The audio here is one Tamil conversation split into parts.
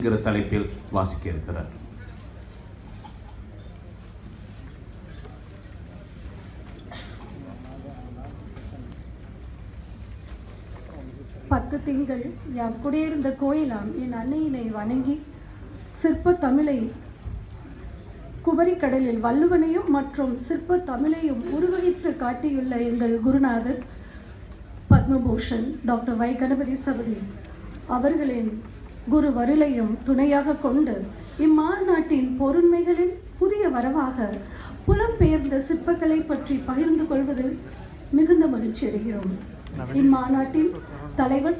என்கிற தலைப்பில் வாசிக்க இருக்கிறார் பத்து திங்கள் யாம் குடியிருந்த கோயிலாம் என் அன்னையினை வணங்கி சிற்ப தமிழை குமரிக்கடலில் வள்ளுவனையும் மற்றும் சிற்ப தமிழையும் உருவகித்து காட்டியுள்ள எங்கள் குருநாதர் பத்மபூஷன் டாக்டர் வை கணபதி சபதி அவர்களின் குரு வருளையும் துணையாக கொண்டு இம்மாநாட்டின் பொருண்மைகளின் புதிய வரவாக புலம்பெயர்ந்த சிற்பக்கலை பற்றி பகிர்ந்து கொள்வதில் மிகுந்த மகிழ்ச்சி அடைகிறோம். இம்மாநாட்டின் தலைவர்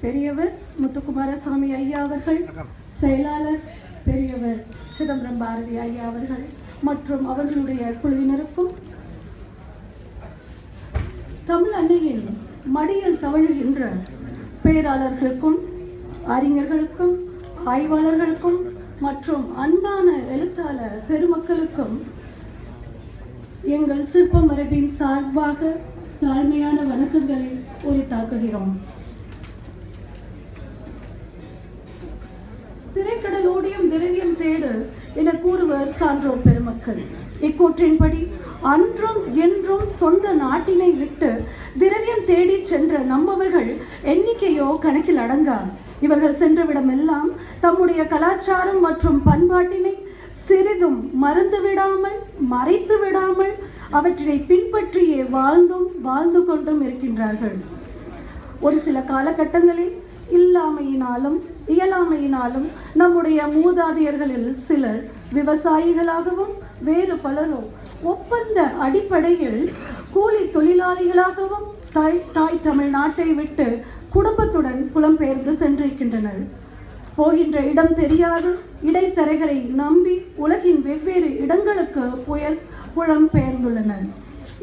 பெரியவர் முத்துக்குமாரசாமி ஐயா அவர்கள் செயலாளர் பெரியவர் சிதம்பரம் பாரதி ஐயா அவர்கள் மற்றும் அவர்களுடைய குழுவினருக்கும் தமிழ் அன்னையின் மடியில் தவழுகின்ற பேராளர்களுக்கும் அறிஞர்களுக்கும் ஆய்வாளர்களுக்கும் மற்றும் அன்பான எழுத்தாளர் பெருமக்களுக்கும் எங்கள் சிற்ப மரபின் சார்பாக தாழ்மையான வணக்கங்களை உரித்தாக்குகிறோம். திரைக்கடல் ஓடியும் திரவியம் தேடு என கூறுவர் சான்றோர் பெருமக்கள். இக்கூற்றின்படி அன்றும் என்றும் சொந்த நாட்டினை விட்டு திரவியம் தேடி சென்ற நம்மவர்கள் எண்ணிக்கையோ கணக்கில் அடங்கா? இவர்கள் சென்றவிடமெல்லாம் தம்முடைய கலாச்சாரம் மற்றும் பண்பாட்டினை சிறிதும் மறந்து விடாமல் மறைத்து விடாமல் அவற்றை பின்பற்றியே வாழ்ந்தும் வாழ்ந்து கொண்டும் இருக்கின்றார்கள். ஒரு சில காலகட்டங்களில் இல்லாமையினாலும் இயலாமையினாலும் நம்முடைய மூதாதையர்களில் சிலர் விவசாயிகளாகவும் வேறு பலரும் ஒப்பந்த அடிப்படையில் கூலி தொழிலாளிகளாகவும் தாய் தாய் தமிழ் நாட்டை விட்டு குடும்பத்துடன் புலம்பெயர்ந்து சென்றிருக்கின்றனர். போகின்ற இடம் தெரியாது. இடைத்தரகரை நம்பி உலகின் வெவ்வேறு இடங்களுக்கு புயல் புலம்பெயர்ந்துள்ளனர்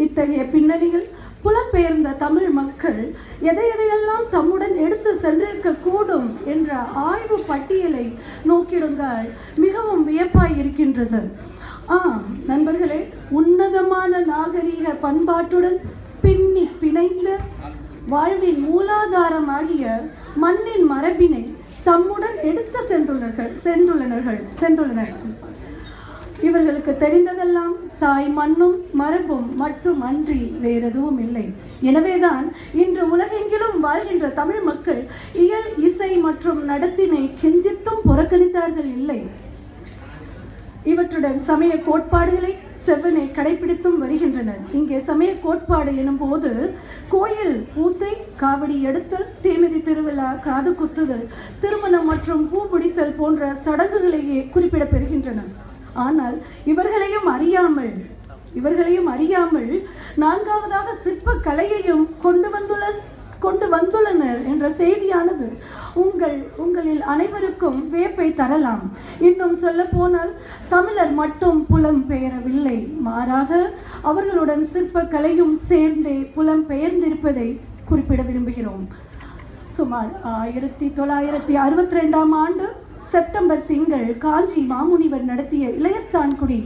இத்தகைய பின்னணியில் புலம்பெயர்ந்த தமிழ் மக்கள் எதை எதையெல்லாம் தம்முடன் எடுத்து சென்றிருக்க கூடும் என்ற ஆய்வு பட்டியலை நோக்கிடுங்கள். மிகவும் வியப்பாய் இருக்கின்றது. ஆம் நண்பர்களே உன்னதமான நாகரீக பண்பாட்டுடன் பின்னி பிணைந்த வாழ்வின் மூலாதாரமாகிய மண்ணின் மரபினை தம்முடன் எடுத்து சென்றுள்ளர்கள் சென்றுள்ளனர்கள் சென்றுள்ளனர். இவர்களுக்கு தெரிந்ததெல்லாம் தாய் மண்ணும் மரபும் மட்டும் அன்றி வேறெதுவும் இல்லை. எனவேதான் இன்று உலகெங்கிலும் வாழ்கின்ற தமிழ் மக்கள் இயல் இசை மற்றும் நடத்தினை கெஞ்சித்தும் புறக்கணித்தார்கள் இல்லை. இவற்றுடன் சமய கோட்பாடுகளை செவ்வனை கடைபிடித்தும் வருகின்றனர். இங்கே சமய கோட்பாடு எனும் போது கோயில் பூசை காவடி எடுத்தல் தீமிதி திருவிழா காது குத்துதல் திருமணம் மற்றும் பூ முடித்தல் போன்ற சடங்குகளையே குறிப்பிடப்பெறுகின்றன ஆனால் இவர்களையும் அறியாமல் இவர்களையும் அறியாமல் நான்காவதாக சிற்ப கலையையும் கொண்டு வந்துள்ளனர் கொண்டு வந்துள்ளனர் என்ற செய்தியானது உங்கள் உங்களில் அனைவருக்கும் வேப்பை தரலாம். இன்னும் சொல்ல போனால் தமிழர் மட்டும் புலம் பெயரவில்லை. மாறாக அவர்களுடன் சிற்பக்கலையும் சேர்ந்தே புலம் பெயர்ந்திருப்பதை குறிப்பிட விரும்புகிறோம். சுமார் ஆயிரத்தி தொள்ளாயிரத்தி அறுபத்தி ரெண்டாம் ஆண்டு செப்டம்பர் திங்கள் காஞ்சி மாமுனிவர் நடத்திய இளையத்தான்குடி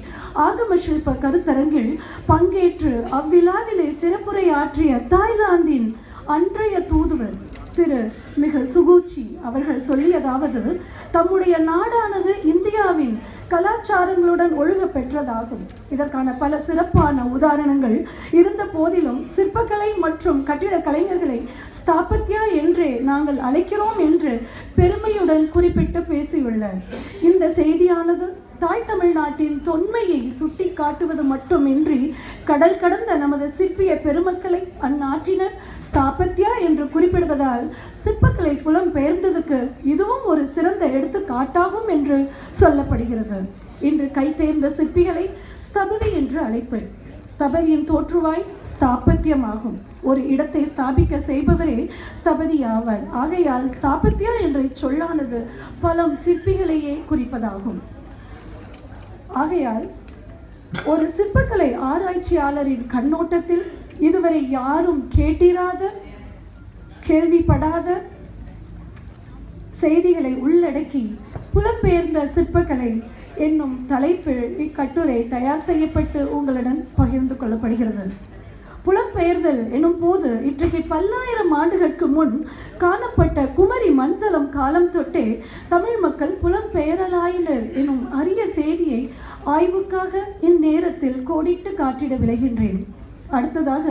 ஆகம சில்ப கருத்தரங்கில் பங்கேற்று அவ்விழாவிலே சிறப்புரை ஆற்றிய தாய்லாந்தின் அன்றைய தூதுவர் திரு மிக சுகூச்சி அவர்கள் சொல்லியதாவது தம்முடைய நாடானது இந்தியாவின் கலாச்சாரங்களுடன் ஒழுக பெற்றதாகும். இதற்கான பல சிறப்பான உதாரணங்கள் இருந்த போதிலும் சிற்பக்கலை மற்றும் கட்டிட கலைஞர்களை ஸ்தாபத்யா என்றே நாங்கள் அழைக்கிறோம் என்று பெருமையுடன் குறிப்பிட்டு பேசியுள்ளார். இந்த செய்தியானது தாய் தமிழ்நாட்டின் தொன்மையை சுட்டி காட்டுவது மட்டுமின்றி கடல் கடந்த நமது சிற்பிய பெருமக்களை அந்நாட்டினர் ஸ்தாபத்யா என்று குறிப்பிடுவதால் சிற்பக்கலை புலம் பெயர்ந்ததுக்கு இதுவும் ஒரு சிறந்த எடுத்துக்காட்டாகும் என்று சொல்லப்படுகிறது. இன்று கைத்தேர்ந்த சிற்பிகளை ஸ்தபதி என்று அழைப்பர் ஸ்தபதியின் தோற்றுவாய் ஸ்தாபத்தியமாகும் ஒரு இடத்தை ஸ்தாபிக்க செய்பவரே ஸ்தபதி ஆவார். ஆகையால் ஸ்தாபத்யா என்ற சொல்லானது பலம் சிற்பிகளையே குறிப்பதாகும். ஆகையால் ஒரு சிற்பக்கலை ஆராய்ச்சியாளரின் கண்ணோட்டத்தில் இதுவரை யாரும் கேட்டிராத கேள்விப்படாத செய்திகளை உள்ளடக்கி புலம்பெயர்ந்த சிற்பக்கலை என்னும் தலைப்பில் இக்கட்டுரை தயார் செய்யப்பட்டு உங்களுடன் பகிர்ந்து கொள்ளப்படுகிறது. புலம்பெயர்தல் எனும் போது இன்றைக்கு பல்லாயிரம் ஆண்டுகளுக்கு முன் காணப்பட்ட குமரி மந்தளம் காலம் தொட்டே தமிழ் மக்கள் புலம்பெயரலாயினர் எனும் அரிய செய்தியை ஆய்வுக்காக இந்நேரத்தில் கோடிட்டு காட்டிட விளைகின்றேன். அடுத்ததாக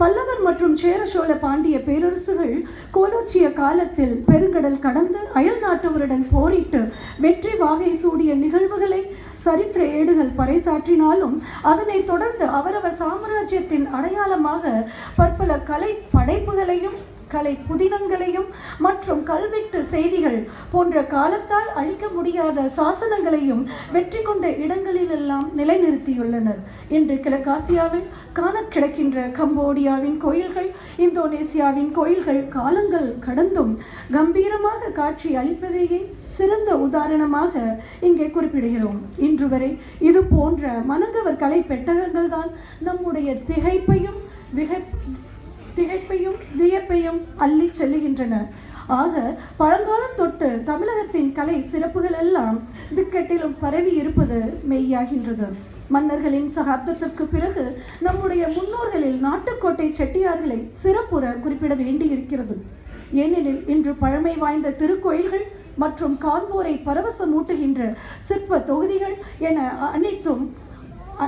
பல்லவர் மற்றும் சேர சோழ பாண்டிய பேரரசுகள் கோலோச்சிய காலத்தில் பெருங்கடல் கடந்து அயல் நாட்டவருடன் போரிட்டு வெற்றி வாகை சூடிய நிகழ்வுகளை சரித்திர ஏடுகள் பறைசாற்றினாலும் அதனைத் தொடர்ந்து அவரவர் சாம்ராஜ்யத்தின் அடையாளமாக பற்பல கலை படைப்புகளையும் கலை புதினங்களையும் மற்றும் கல்வெட்டு செய்திகள் போன்ற காலத்தால் அழிக்க முடியாத சாசனங்களையும் வெற்றி கொண்ட இடங்களிலெல்லாம் நிலைநிறுத்தியுள்ளனர். இன்று கிழக்காசியாவில் காண கிடக்கின்ற கம்போடியாவின் கோயில்கள் இந்தோனேசியாவின் கோயில்கள் காலங்கள் கடந்தும் கம்பீரமாக காட்சி அளிப்பதையே சிறந்த உதாரணமாக இங்கே குறிப்பிடுகிறோம். இன்று வரை இது போன்ற மனங்கவர் கலை பெட்டகங்கள் தான் நம்முடைய திகைப்பையும் விகை திகைப்பையும் வியப்பையும் அள்ளி செல்லுகின்றன. ஆக பழங்காலம் தொட்டு தமிழகத்தின் கலை சிறப்புகள் எல்லாம் திக்கெட்டிலும் பரவி இருப்பது மெய்யாகின்றது. மன்னர்களின் சகாப்தத்திற்கு பிறகு நம்முடைய முன்னோர்களில் நாட்டுக்கோட்டை செட்டியார்களை சிறப்புற குறிப்பிட வேண்டியிருக்கிறது. ஏனெனில் இன்று பழமை வாய்ந்த திருக்கோயில்கள் மற்றும் காண்போரை பரவசமூட்டுகின்ற சிற்ப தொகுதிகள் என அனைத்தும்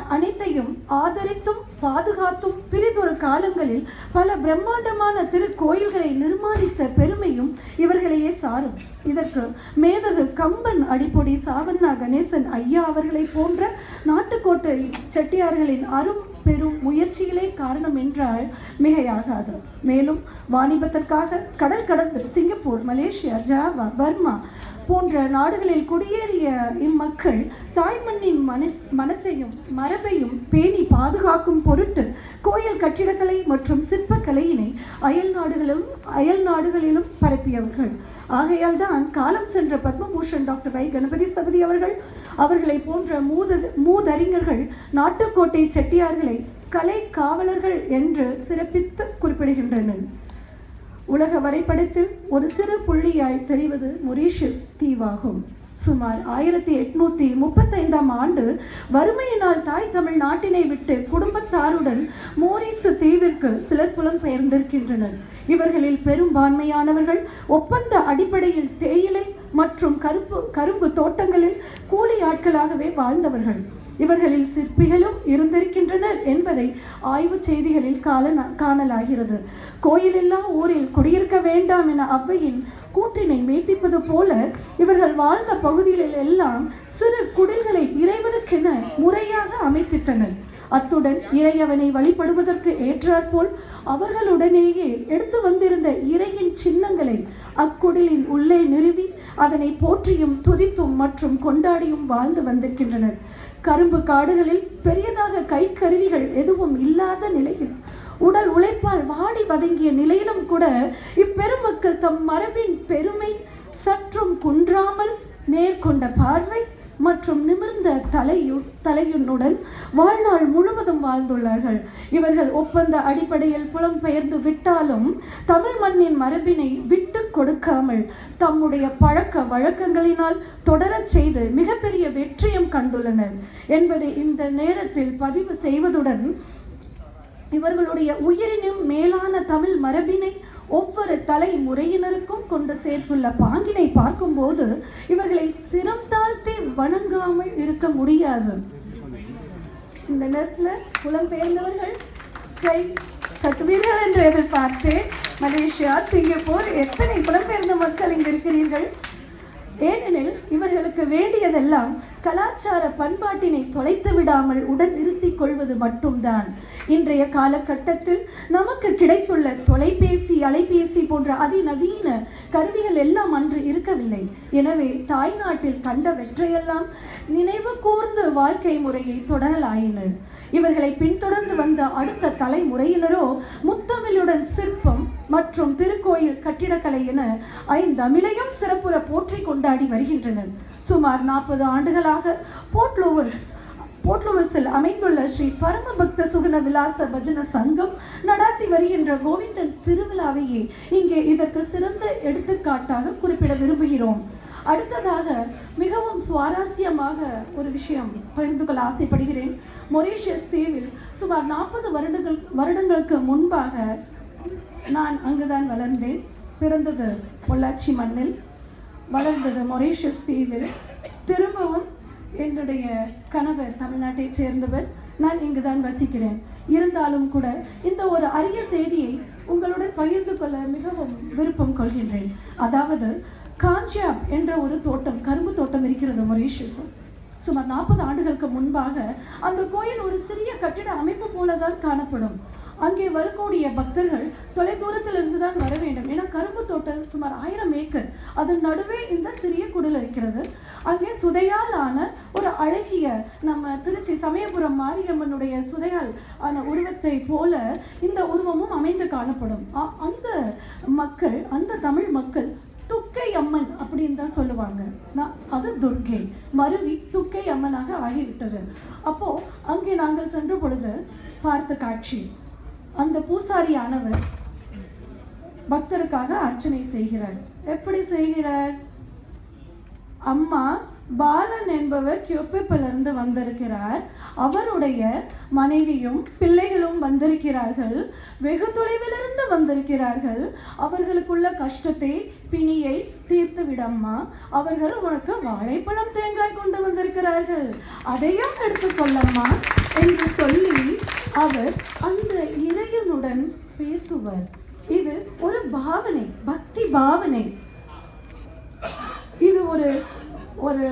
அனைத்தையும் ஆதரித்தும் பாதுகாத்தும் பிறிதொரு காலங்களில் பல பிரம்மாண்டமான திருக்கோயில்களை நிர்மாணித்த பெருமையும் இவர்களையே சாரும். இதற்கு மேதகு கம்பன் அடிப்பொடி சாவண்ணா கணேசன் ஐயா அவர்களை போன்ற நாட்டுக்கோட்டை செட்டியார்களின் அரும் பெரும் முயற்சிகளே காரணம் என்றால் மிகையாகாது. மேலும் வாணிபத்திற்காக கடல் கடந்து சிங்கப்பூர் மலேசியா ஜாவா பர்மா போன்ற நாடுகளில் குடியேறிய இம்மக்கள் தாய்மண்ணின் மன மனத்தையும் மரபையும் பேணி பாதுகாக்கும் பொருட்டு கோயில் கட்டிடக்கலை மற்றும் சிற்பக்கலையினை அயல் நாடுகளிலும் அயல் நாடுகளிலும் பரப்பியவர்கள். ஆகையால் தான் காலம் சென்ற பத்மபூஷன் டாக்டர் வை. கணபதி ஸ்தபதி அவர்கள் அவர்களை போன்ற மூத மூதறிஞர்கள் நாட்டுக்கோட்டை செட்டியார்களை கலை காவலர்கள் என்று சிறப்பித்து குறிப்பிடுகின்றனர். உலக வரைபடத்தில் ஒரு சிறு புள்ளியாய் தெரிவது மொரீஷியஸ் தீவாகும். சுமார் ஆயிரத்தி எட்நூத்தி முப்பத்தைந்தாம் ஆண்டு வறுமையினால் தாய் தமிழ் நாட்டினை விட்டு குடும்பத்தாருடன் மோரிசு தீவிற்கு சிலர் புலம்பெயர்ந்திருக்கின்றனர் இவர்களில் பெரும்பான்மையானவர்கள் ஒப்பந்த அடிப்படையில் தேயிலை மற்றும் கருப்பு கரும்பு தோட்டங்களில் கூலி ஆட்களாகவே வாழ்ந்தவர்கள். இவர்களில் சிற்பிகளும் இருந்திருக்கின்றனர் என்பதை ஆய்வு செய்திகளில் கால காணலாகிறது. கோயிலெல்லாம் ஊரில் குடியிருக்க வேண்டாம் என அவ்வையின் கூற்றினை மெய்ப்பிப்பது போல இவர்கள் வாழ்ந்த பகுதிகளில் எல்லாம் சிறு குடில்களை இறைவனுக்கென முறையாக அமைத்திட்டனர். அத்துடன் இறையவனை வழிபடுவதற்கு ஏற்றாற்போல் அவர்களுடனேயே எடுத்து வந்திருந்த இறையின் சின்னங்களை அக்குடிலின் உள்ளே நிறுவி அதனை போற்றியும் துதித்தும் மற்றும் கொண்டாடியும் வாழ்ந்து வந்திருக்கின்றனர். கரும்பு காடுகளில் பெரியதாக கைக்கருவிகள் எதுவும் இல்லாத நிலையில் உடல் உழைப்பால் வாடி வதங்கிய நிலையிலும் கூட இப்பெருமக்கள் தம் மரபின் பெருமை சற்றும் குன்றாமல் நேர்கொண்ட பார்வை மற்றும் நிமிர்ந்த தலையு தலையுன்னுடன் வாழ்நாள் முழுவதும் வாழ்ந்துள்ளார்கள். இவர்கள் ஒப்பந்த அடிப்படையில் புலம்பெயர்ந்து விட்டாலும் தமிழ் மண்ணின் மரபினை விட்டு கொடுக்காமல் தம்முடைய பழக்க வழக்கங்களினால் தொடரச் செய்து மிகப்பெரிய வெற்றியும் கண்டுள்ளனர். என்பதை இந்த நேரத்தில் பதிவு செய்வதுடன் இவர்களுடைய உயிரினும் மேலான தமிழ் மரபினை ஒவ்வொரு தலைமுறையினருக்கும் கொண்டு சேர்த்துள்ள பாங்கினை பார்க்கும்போது இவர்களை சிரம் தாழ்த்தி வணங்காமல் இருக்க முடியாது. இந்த நேரத்தில் புலம்பெயர்ந்தவர்கள் கை கட்டுவீர்கள் என்று எதிர்பார்த்தேன். மலேசியா சிங்கப்பூர் எத்தனை புலம்பெயர்ந்த மக்கள் இங்கு இருக்கிறீர்கள்? ஏனெனில் இவர்களுக்கு வேண்டியதெல்லாம் கலாச்சார பண்பாட்டினை தொலைத்து விடாமல் உடன் நிறுத்திக் கொள்வது மட்டும்தான். இன்றைய காலகட்டத்தில் நமக்கு கிடைத்துள்ள தொலைபேசி அலைபேசி போன்ற அதிநவீன கருவிகள் எல்லாம் அன்று இருக்கவில்லை. எனவே தாய்நாட்டில் கண்ட வெற்றையெல்லாம் நினைவு கூர்ந்து வாழ்க்கை முறையை தொடரலாயினர் இவர்களை பின்தொடர்ந்து வந்த அடுத்த தலைமுறையினரோ முத்தமிழுடன் சிற்பம் மற்றும் திருக்கோயில் கட்டிடக்கலை என ஐந்தமிழையும் சிறப்புற போற்றி கொண்டாடி வருகின்றனர். சுமார் நாற்பது ஆண்டுகளாக போர்ட்லோவர்ஸ் போர்ட்லோவர்ஸில் அமைந்துள்ள ஸ்ரீ பரமபக்த சுகுண விலாச பஜன சங்கம் நடாத்தி வருகின்ற கோவிந்தன் திருவிழாவையே இங்கே இதற்கு சிறந்த எடுத்துக்காட்டாக குறிப்பிட விரும்புகிறோம். அடுத்ததாக மிகவும் சுவாரஸ்யமாக ஒரு விஷயம் பகிர்ந்து கொள்ள ஆசைப்படுகிறேன். மொரீஷியஸ் தீவில் சுமார் நாற்பது வருடங்கள் வருடங்களுக்கு முன்பாக நான் அங்குதான் வளர்ந்தேன். பிறந்தது பொள்ளாச்சி மண்ணில். வளர்ந்தது மொரீஷியஸ் தீவில். திரும்பவும் என்னுடைய கணவர் தமிழ்நாட்டை சேர்ந்தவர். நான் இங்கு தான் வசிக்கிறேன். இருந்தாலும் கூட இந்த ஒரு அரிய செய்தியை உங்களுடன் பகிர்ந்து கொள்ள மிகவும் விருப்பம் கொள்கின்றேன். அதாவது காஞ்சாப் என்ற ஒரு தோட்டம் கரும்பு தோட்டம் இருக்கிறது மொரீஷியஸ். சுமார் நாற்பது ஆண்டுகளுக்கு முன்பாக அந்த கோயில் ஒரு சிறிய கட்டிட அமைப்பு போலதான் காணப்படும். அங்கே வரக்கூடிய பக்தர்கள் தொலைதூரத்தில் இருந்து தான் வர வேண்டும். ஏன்னா கரும்பு தோட்டம் சுமார் ஆயிரம் ஏக்கர். அதன் நடுவே இந்த சிறிய குடில் இருக்கிறது. அங்கே சுதையால் ஆன ஒரு அழகிய நம்ம திருச்சி சமயபுரம் மாரியம்மனுடைய சுதையால் ஆன உருவத்தை போல இந்த உருவமும் அமைந்து காணப்படும். அ- அந்த மக்கள் அந்த தமிழ் மக்கள் துக்கை அம்மன் அப்படின்னு தான் சொல்லுவாங்க. நான் அது துர்கை மருவி துக்கை அம்மனாக ஆகிவிட்டது. அப்போ அங்கே நாங்கள் சென்ற பொழுது பார்த்த காட்சி. அந்த பூசாரியானவர் பக்தருக்காக அர்ச்சனை செய்கிறார். எப்படி செய்கிறார்? அம்மா பாலன் என்பவர் கியூபிப்பிலிருந்து வந்திருக்கிறார். அவருடைய மனைவியும் பிள்ளைகளும் வந்திருக்கிறார்கள். வெகு தொலைவிலிருந்து வந்திருக்கிறார்கள். அவர்களுக்குள்ள கஷ்டத்தை பிணியை தீர்த்து விடம்மா அவர்கள் உனக்கு வாழைப்பழம் தேங்காய் கொண்டு வந்திருக்கிறார்கள். அதையும் எடுத்துக்கொள்ளம்மா என்று சொல்லி அவர் அந்த இறையனுடன் பேசுவர். இது ஒரு பாவனை பக்தி பாவனை. இது ஒரு ஒரு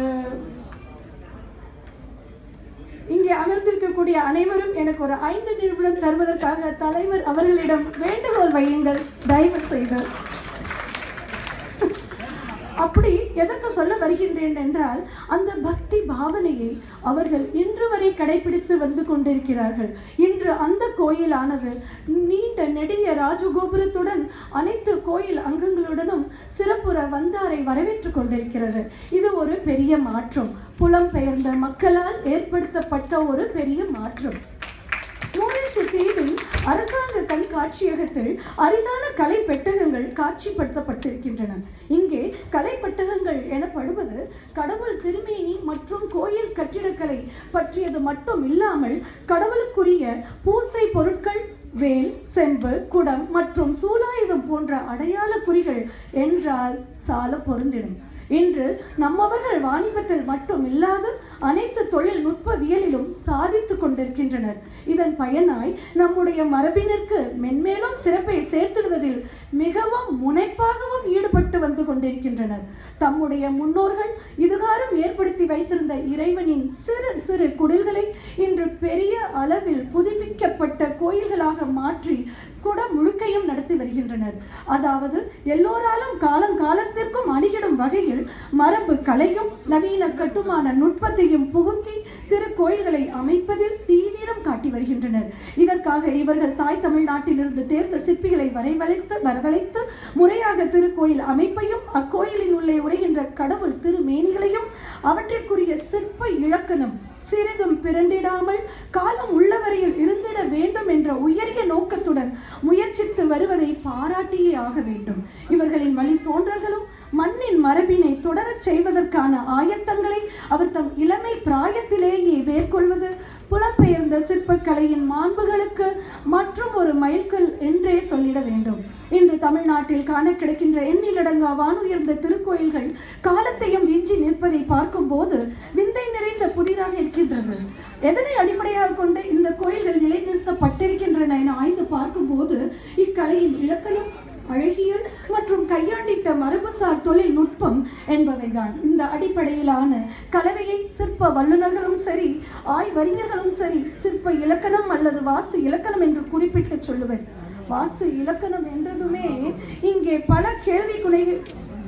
இங்கே அமர்ந்திருக்கக்கூடிய அனைவரும் எனக்கு ஒரு ஐந்து நிமிடம் தருவதற்காக தலைவர் அவர்களிடம் வேண்டுகோள் வையுங்கள். தயவு செய்து. அப்படி எதற்கு சொல்ல வருகின்றேன் என்றால் அந்த பக்தி பாவனையை அவர்கள் இன்று வரை கடைபிடித்து வந்து கொண்டிருக்கிறார்கள். இன்று அந்த கோயிலானது நீண்ட நெடிய ராஜகோபுரத்துடன் அனைத்து கோயில் அங்கங்களுடனும் சிறப்புற வந்தாரை வரவேற்று கொண்டிருக்கிறது. இது ஒரு பெரிய மாற்றம். புலம்பெயர்ந்த மக்களால் ஏற்படுத்தப்பட்ட ஒரு பெரிய மாற்றம். அரசாங்க கண்காட்சியகத்தில் அரிதான கலை பெட்டகங்கள் காட்சிப்படுத்தப்பட்டிருக்கின்றன. இங்கே கலை பெட்டகங்கள் எனப்படுவது கடவுள் திருமேனி மற்றும் கோயில் கட்டிடக்கலை பற்றியது மட்டும் இல்லாமல் கடவுளுக்குரிய பூசை பொருட்கள் வேல் செம்பு குடம் மற்றும் சூலாயுதம் போன்ற அடையாள குறிகள் என்றால் சால பொருந்திடும். இன்று நம்மவர்கள் வாணிபத்தில் மட்டும் இல்லாது அனைத்து தொழில்நுட்பவியலிலும் சாதித்து கொண்டிருக்கின்றனர். இதன் பயனாய் நம்முடைய மரபினருக்கு மென்மேலும் சிறப்பை சேர்த்திடுவதில் மிகவும் முனைப்பாகவும் ஈடுபட்டு வந்து கொண்டிருக்கின்றனர். தம்முடைய முன்னோர்கள் இதுகாரம் ஏற்படுத்தி வைத்திருந்த இறைவனின் சிறு சிறு குடில்களை இன்று பெரிய அளவில் புதுப்பிக்கப்பட்ட கோயில்களாக மாற்றி குட முழுக்கையும் நடத்தி வருகின்றனர். அதாவது எல்லோராலும் காலம் காலத்திற்கும் அணிகிடும் வகையில் மரபு கலையும் நவீன கட்டுமான நுட்பத்தையும் புகுத்தி திருக்கோயில்களை அமைப்பதில் தீவிரம் காட்டி வருகின்றனர். இதற்காக இவர்கள் தாய் தமிழ்நாட்டிலிருந்து தேர்ந்த சிற்பிகளை வரைவழைத்து வரவழைத்து முறையாக திருக்கோயில் அமைப்பையும் அக்கோயிலின் உள்ளே உரைகின்ற கடவுள் திருமேனிகளையும் அவற்றிற்குரிய சிற்ப இலக்கணம் சிறிதும் பிறண்டிடாமல் காலம் உள்ளவரையில் இருந்திட வேண்டும் என்ற உயரிய நோக்கத்துடன் முயற்சித்து வருவதை பாராட்டியே ஆக வேண்டும். இவர்களின் வழி தோன்றல்களும் மண்ணின் மரபினை தொடரச் செய்வதற்கான ஆயத்தங்களை அவர் தம் இளமை பிராயத்திலேயே மேற்கொள்வது. புலம்பெயர்ந்த சிற்பக்கலையின் மாண்புகளுக்கு மற்றும் ஒரு மைல்கல் என்றே சொல்லிட வேண்டும். இன்று தமிழ்நாட்டில் காண கிடைக்கின்ற எண்ணிலடங்கா வானுயர்ந்த திருக்கோயில்கள் காலத்தையும் விஞ்சி நிற்பதை பார்க்கும்போது விந்தை நிறைந்த புதிராக இருக்கின்றது. எதனை அடிப்படையாக கொண்டு இந்த கோயில்கள் நிலைநிறுத்தப்பட்டிருக்கின்றன என ஆய்ந்து பார்க்கும்போது இக்கலையின் இலக்கணம் அழகியல் மற்றும் கையாண்டிட்ட மரபுசார் தொழில்நுட்பம் என்பவைதான். இந்த அடிப்படையிலான கலவையை சிற்ப வல்லுநர்களும் சரி ஆய்வறிஞர்களும் சரி சிற்ப இலக்கணம் அல்லது வாஸ்து இலக்கணம் என்று குறிப்பிட்டு சொல்லுவர். வாஸ்து இலக்கணம் என்றதுமே இங்கே பல கேள்வி குணை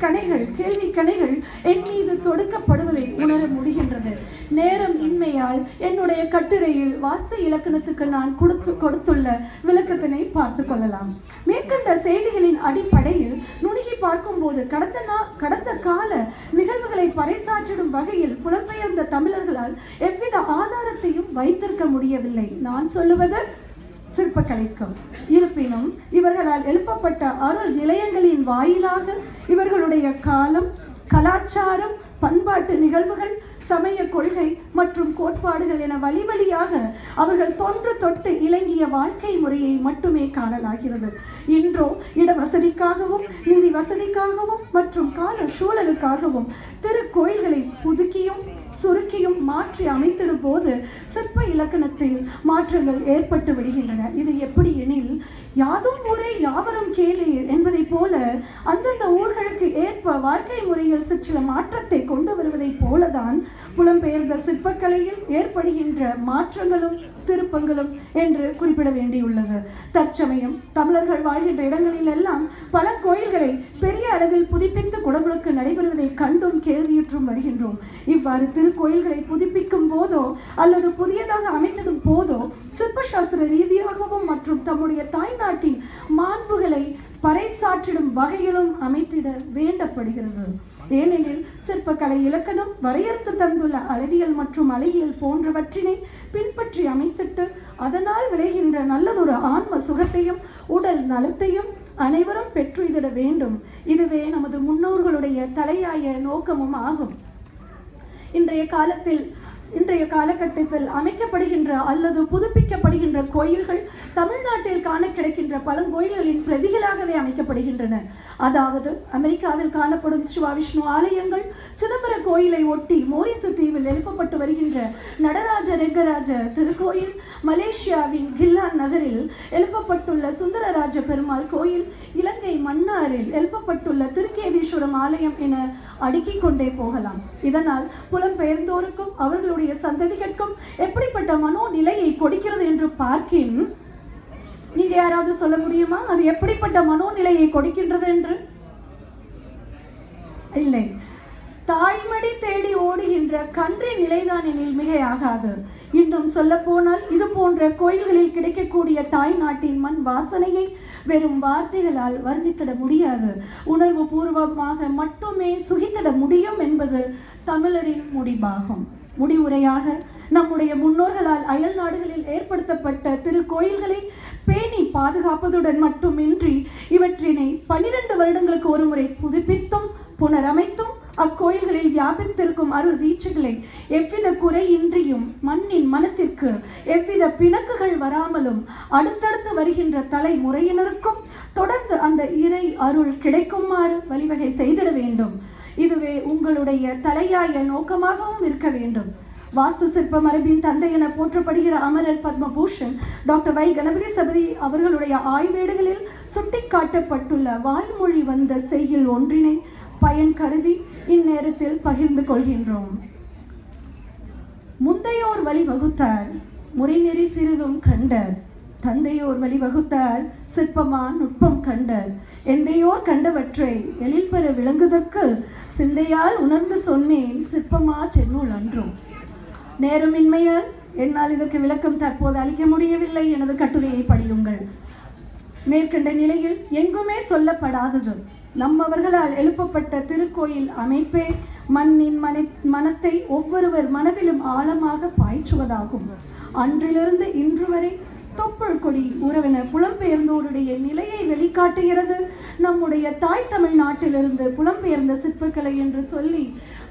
கணைகள் கேள்வி கணைகள் என் மீது தொடுக்கப்படுவதை உணர முடிகின்றது. நேரம் இன்மையால் என்னுடைய கட்டுரையில் வாஸ்து இலக்கணத்துக்கு நான் கொடுத்து கொடுத்துள்ள விளக்கத்தினை பார்த்து கொள்ளலாம். மேற்கண்ட செய்திகளின் அடிப்படையில் நுணுகி பார்க்கும்போது கடந்த நா கடந்த கால நிகழ்வுகளை பறைசாற்றிடும் வகையில் புலம்பெயர்ந்த தமிழர்களால் எவ்வித ஆதாரத்தையும் வைத்திருக்க முடியவில்லை. நான் சொல்லுவது சிற்பக்கலைக்கும். இருப்பினும் இவர்களால் எழுப்பப்பட்ட அருள் நிலையங்களின் வாயிலாக இவர்களுடைய காலம் கலாச்சாரம் பண்பாட்டு நிகழ்வுகள் சமய கொள்கை மற்றும் கோட்பாடுகள் என வழி வழியாக அவர்கள் தொன்று தொட்டு இலங்கிய வாழ்க்கை முறையை மட்டுமே காணலாகிறது. இன்றோ இட வசதிக்காகவும் நிதி வசதிக்காகவும் மற்றும் கால சூழலுக்காகவும் திருக்கோயில்களை புதுக்கியும் சுருக்கியும் மாற்றி அமைத்திடும் போது சிற்ப இலக்கணத்தில் மாற்றங்கள் ஏற்பட்டு விடுகின்றன. இது எப்படி எனில் யாதும் ஊரே யாவரும் கேளீர் என்பதைப் போல அந்தந்த ஊர்களுக்கு ஏற்ப வாழ்க்கை முறையில் சிற்சில மாற்றத்தை கொண்டு வருவதைப் போலதான் புலம்பெயர்ந்த சிற்பக்கலையில் ஏற்படுகின்ற மாற்றங்களும் திருப்பங்களும் என்று குறிப்பிட வேண்டியுள்ளது. தற்சமயம் தமிழர்கள் வாழ்கின்ற இடங்களில் எல்லாம் பல கோயில்களை பெரிய அளவில் புதுப்பித்து குடமுழுக்கு நடைபெறுவதை கண்டும் கேள்வியுற்றும் வருகின்றோம். இவ்வாறு திருக்கோயில்களை புதுப்பிக்கும் போதோ அல்லது புதியதாக அமைத்திடும் போதோ சிற்பசாஸ்திர ரீதியாகவும் மற்றும் தம்முடைய தாய்நாட்டின் மாண்புகளை பறைசாற்றிடும் வகையிலும் அமைத்திட வேண்டப்படுகிறது. ஏனெனில் சிற்பக்கலை இலக்கணம் வரையறுத்து தந்துள்ள அளவியல் மற்றும் அழகியல் போன்றவற்றினை பின்பற்றி அமைத்திட்டு அதனால் விளைகின்ற நல்லதொரு ஆன்ம சுகத்தையும் உடல் நலத்தையும் அனைவரும் பெற்றுதிட வேண்டும். இதுவே நமது முன்னோர்களுடைய தலையாய நோக்கமும் ஆகும். இன்றைய காலத்தில் இன்றைய காலகட்டத்தில் அமைக்கப்படுகின்ற அல்லது புதுப்பிக்கப்படுகின்ற கோயில்கள் தமிழ்நாட்டில் காண கிடைக்கின்ற பழங்கோயில்களின் பிரதிகளாகவே அமைக்கப்படுகின்றன. அதாவது அமெரிக்காவில் காணப்படும் சிவா விஷ்ணு ஆலயங்கள் சிதம்பர கோயிலை ஒட்டி மோரிசு தீவில் எழுப்பப்பட்டு வருகின்ற நடராஜ ரெங்கராஜ திருக்கோயில் மலேசியாவின் கில்லான் நகரில் எழுப்பப்பட்டுள்ள சுந்தரராஜ பெருமாள் கோயில் இலங்கை மன்னாரில் எழுப்பப்பட்டுள்ள திருக்கேதீஸ்வரம் ஆலயம் என அடுக்கிக் கொண்டே போகலாம். இதனால் புலம்பெயர்ந்தோருக்கும் அவர்களுடைய சந்ததிகளுக்கும் எப்படிப்பட்ட மனோநிலையை கொடுக்கிறது என்று பார்க்கின். நீங்க யாராவது சொல்ல முடியுமா? அது எப்படிப்பட்ட மனோநிலையை கொடுக்கின்றது என்று? இல்லை. தாய்மடி தேடி ஓடுகின்ற கன்றின் நிலைதான் எனில் மிகையாகாது. இன்னும் சொல்ல போனால் இது போன்ற கோயில்களில் கிடைக்கக்கூடிய தாய் நாட்டின் மண் வாசனையை வெறும் வார்த்தைகளால் வர்ணித்திட முடியாது. உணர்வு பூர்வமாக மட்டுமே சுகித்திட முடியும் என்பது தமிழரின் முடிவாகும் முடிவுரையாக நம்முடைய முன்னோர்களால் அயல் நாடுகளில் ஏற்படுத்தப்பட்ட திருக்கோயில்களை பேணி பாதுகாப்பதுடன் மட்டுமின்றி இவற்றினை பன்னிரண்டு வருடங்களுக்கு ஒருமுறை புதுப்பித்தும் புனரமைத்தும் அக்கோயில்களில் வியாபித்திருக்கும் அருள் வீச்சுகளை எவ்வித குறையின்றியும் மண்ணின் மனத்திற்கு எவ்வித பிணக்குகள் வராமலும் அடுத்தடுத்து வருகின்ற தலைமுறையினருக்கும் தொடர்ந்து அந்த இறை அருள் கிடைக்குமாறு வழிவகை செய்திட வேண்டும். இதுவே உங்களுடைய தலையாய நோக்கமாகவும் இருக்க வேண்டும். வாஸ்து சிற்ப மரபின் தந்தை என போற்றப்படுகிற அமரர் பத்மபூஷன் டாக்டர் வை. கணபதி சபதி அவர்களுடைய ஆய்வேடுகளில் சுட்டிக்காட்டப்பட்டுள்ள வாய்மொழி வந்த செய்யுள் ஒன்றினை பயன் கருதி இந்நேரத்தில் பகிர்ந்து கொள்கின்றோம். முந்தையோர் வழி வகுத்தார் முறைநெறி சிறிதும் கண்டர். தந்தையோர் வழி வகுத்தார் சிற்பமா நுட்பம் கண்டர். எந்தையோர் கண்டவற்றை எழில் பெற விளங்குதற்கு சிந்தையால் உணர்ந்து சொன்னேன் சிற்பமா சென்னூல் அன்றும். நேரமின்மையால் என்னால் இதற்கு விளக்கம் தற்போது அளிக்க முடியவில்லை எனது கட்டுரையை படியுங்கள். மேற்கண்ட நிலையில் எங்குமே சொல்லப்படாதது. நம்மவர்களால் எழுப்பப்பட்ட திருக்கோயில் அமைப்பே மண்ணின் மனை மனத்தை ஒவ்வொருவர் மனதிலும் ஆழமாக பாய்ச்சுவதாகும். அன்றிலிருந்து இன்று வரை தொப்புள் கொடி உறவின புலம்பெயர்ந்தோருடைய நிலையை வெளிக்காட்டுகிறது. நம்முடைய தாய் தமிழ்நாட்டிலிருந்து புலம்பெயர்ந்த சிற்பக்கலை என்று சொல்லி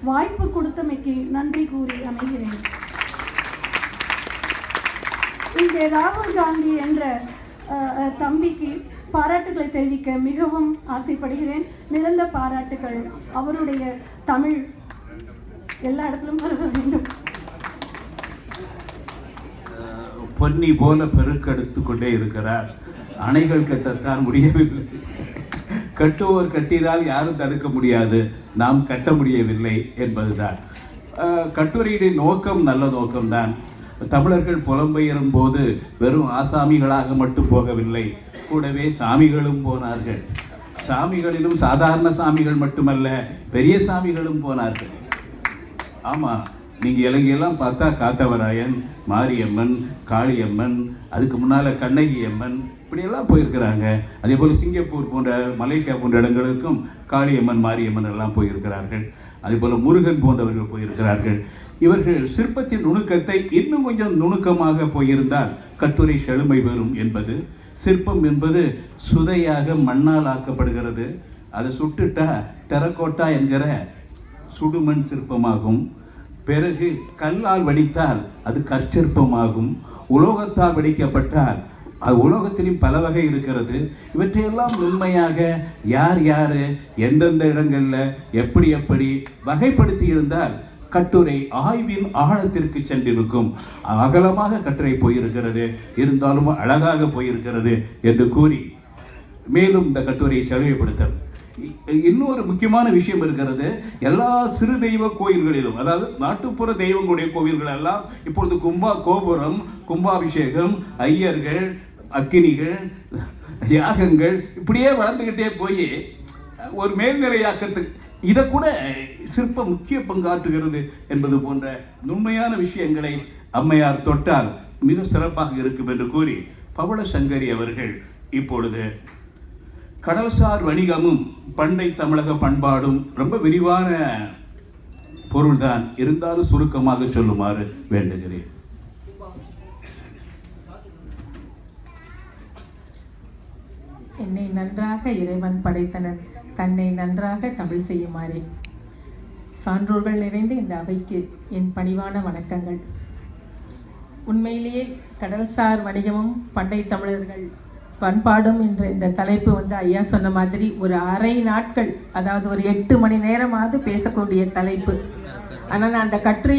வாய்ப்பு கொடுத்தமைக்கு நன்றி கூறி அமைகிறேன். இங்கே ராகுல் காந்தி என்ற அஹ், தம்பிக்கு பாராட்டுகளை தெரிவிக்க மிகவும் ஆசைப்படுகிறேன். நிறந்த பாராட்டுகள் அவருடைய தமிழ் எல்லா இடத்திலும் வர வேண்டும். பொன்னி போல பெருக்கெடுத்து கொண்டே இருக்கிறார். அணைகள் கட்டத்தான் முடியவில்லை. கட்டுவோர் கட்டினால் யாரும் தடுக்க முடியாது. நாம் கட்ட முடியவில்லை என்பதுதான். கட்டுரையின் நோக்கம் நல்ல நோக்கம்தான். தமிழர்கள் புலம்பெயரும் போது வெறும் ஆசாமிகளாக மட்டும் போகவில்லை. கூடவே சாமிகளும் போனார்கள். சாமிகளிலும் சாதாரண சாமிகள் மட்டுமல்ல பெரிய சாமிகளும் போனார்கள். ஆமாம் நீங்கள் இலங்கையெல்லாம் பார்த்தா காத்தவராயன் மாரியம்மன் காளியம்மன் அதுக்கு முன்னால் கண்ணகி அம்மன் இப்படியெல்லாம் போயிருக்கிறாங்க. அதே போல் சிங்கப்பூர் போன்ற மலேசியா போன்ற இடங்களுக்கும் காளியம்மன் மாரியம்மன் எல்லாம் போயிருக்கிறார்கள். அதே போல் முருகன் போன்றவர்கள் போயிருக்கிறார்கள். இவர்கள் சிற்பத்தின் நுணுக்கத்தை இன்னும் கொஞ்சம் நுணுக்கமாக போயிருந்தால் கட்டுரை செழுமை பெறும் என்பது சிற்பம் என்பது சுதையாக மண்ணால் ஆக்கப்படுகிறது. அதை சுட்டுட்டா டெரக்கோட்டா என்கிற சுடுமண் சிற்பமாகும். பிறகு கல்லால் வடித்தால் அது கற்சிற்பமாகும். உலோகத்தால் வடிக்கப்பட்டால் அது உலோகத்திலும் பல வகை இருக்கிறது. இவற்றையெல்லாம் உண்மையாக யார் யார் எந்தெந்த இடங்களில் எப்படி எப்படி வகைப்படுத்தி இருந்தால் கட்டுரை ஆய்வின் ஆழத்திற்கு சென்றிருக்கும். அகலமாக கட்டுரை போயிருக்கிறது இருந்தாலும் அழகாக போயிருக்கிறது என்று கூறி மேலும் இந்த கட்டுரையை செலவுபடுத்தல் இன்னொரு முக்கியமான விஷயம் இருக்கிறது எல்லா சிறு தெய்வ கோயில்களிலும் அதாவது நாட்டுப்புற தெய்வங்களுடைய கோவில்கள் எல்லாம் இப்பொழுது கும்பா கோபுரம் கும்பாபிஷேகம் ஐயர்கள் அக்கினிகள் யாகங்கள் இப்படியே வளர்ந்துக்கிட்டே போய் ஒரு மேல்நிலையாக்கத்துக்கு இதை கூட சிற்பம் முக்கிய பங்காற்றுகிறது என்பது போன்ற நுண்மையான விஷயங்களை அம்மையார் தொட்டால் மிக சிறப்பாக இருக்கும் என்று கூறி பவள சங்கரி அவர்கள் இப்பொழுது கடல்சார் வணிகமும் பண்டை தமிழக பண்பாடும் ரொம்ப விரிவான பொருள்தான். இருந்தாலும் சுருக்கமாக சொல்லுமாறு வேண்டுகிறேன். என்னை நன்றாக இறைவன் படைத்தனர். தன்னை நன்றாக தமிழ் செய்யுமாறே. சான்றோர்கள் நிறைந்த இந்த அவைக்கு என் பணிவான வணக்கங்கள். உண்மையிலேயே கடல்சார் வணிகமும் பண்டை தமிழர்கள் பண்பாடும் என்ற இந்த தலைப்பு வந்து ஐயா சொன்ன மாதிரி ஒரு அரை நாட்கள் அதாவது ஒரு எட்டு மணி நேரமாவது பேசக்கூடிய தலைப்பு. ஆனால் நான் அந்த கட்டுரை